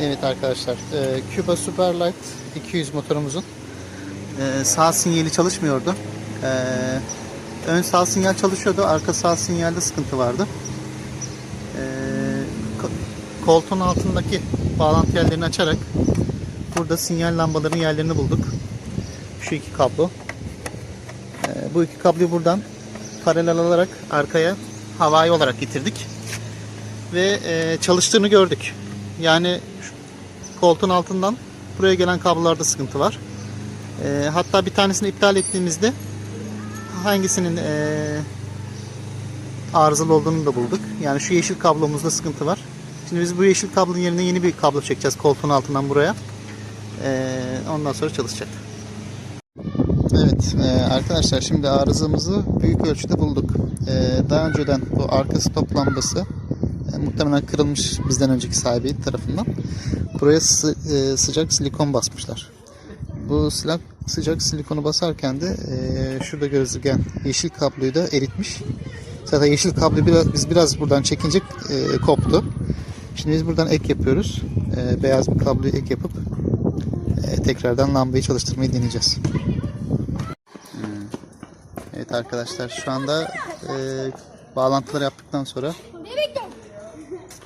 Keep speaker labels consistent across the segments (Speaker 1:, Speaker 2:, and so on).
Speaker 1: Evet arkadaşlar, e, Cuba Superlight 200 motorumuzun e, sağ sinyali çalışmıyordu. E, ön sağ sinyal çalışıyordu, arka sağ sinyalde sıkıntı vardı. E, ko- koltuğun altındaki bağlantı yerlerini açarak burada sinyal lambalarının yerlerini bulduk. Şu iki kablo. E, bu iki kabloyu buradan paralel alarak arkaya havai olarak getirdik ve e, çalıştığını gördük. Yani koltuğun altından buraya gelen kablolarda sıkıntı var. E, hatta bir tanesini iptal ettiğimizde hangisinin e, arızalı olduğunu da bulduk. Yani şu yeşil kablomuzda sıkıntı var. Şimdi biz bu yeşil kablonun yerine yeni bir kablo çekeceğiz koltuğun altından buraya. E, ondan sonra çalışacak. Evet e, arkadaşlar şimdi arızamızı büyük ölçüde bulduk. E, daha önceden bu arka stop lambası muhtemelen kırılmış bizden önceki sahibi tarafından. Buraya sı- e, sıcak silikon basmışlar. Bu sıcak, sıcak silikonu basarken de e, şurada gözüken yeşil kabloyu da eritmiş. Zaten yeşil kablo biraz, biz biraz buradan çekince e, koptu. Şimdi biz buradan ek yapıyoruz. E, beyaz bir kabloyu ek yapıp e, tekrardan lambayı çalıştırmayı deneyeceğiz. Evet arkadaşlar şu anda e, bağlantıları yaptıktan sonra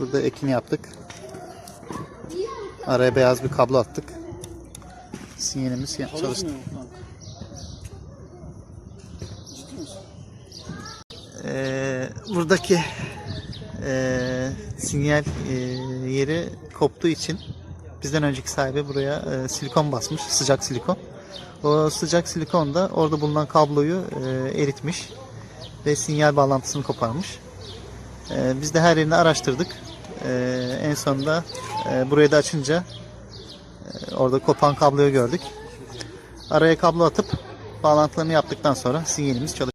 Speaker 1: burada ekini yaptık. Araya beyaz bir kablo attık. Sinyalimiz ya- çalıştı. E, buradaki e, sinyal e, yeri koptuğu için bizden önceki sahibi buraya e, silikon basmış. Sıcak silikon. O sıcak silikon da orada bulunan kabloyu e, eritmiş ve sinyal bağlantısını koparmış. E, biz de her yerini araştırdık. E, en sonunda e, burayı da açınca e, orada kopan kabloyu gördük. Araya kablo atıp bağlantılarını yaptıktan sonra sinyalimiz çalışıyor.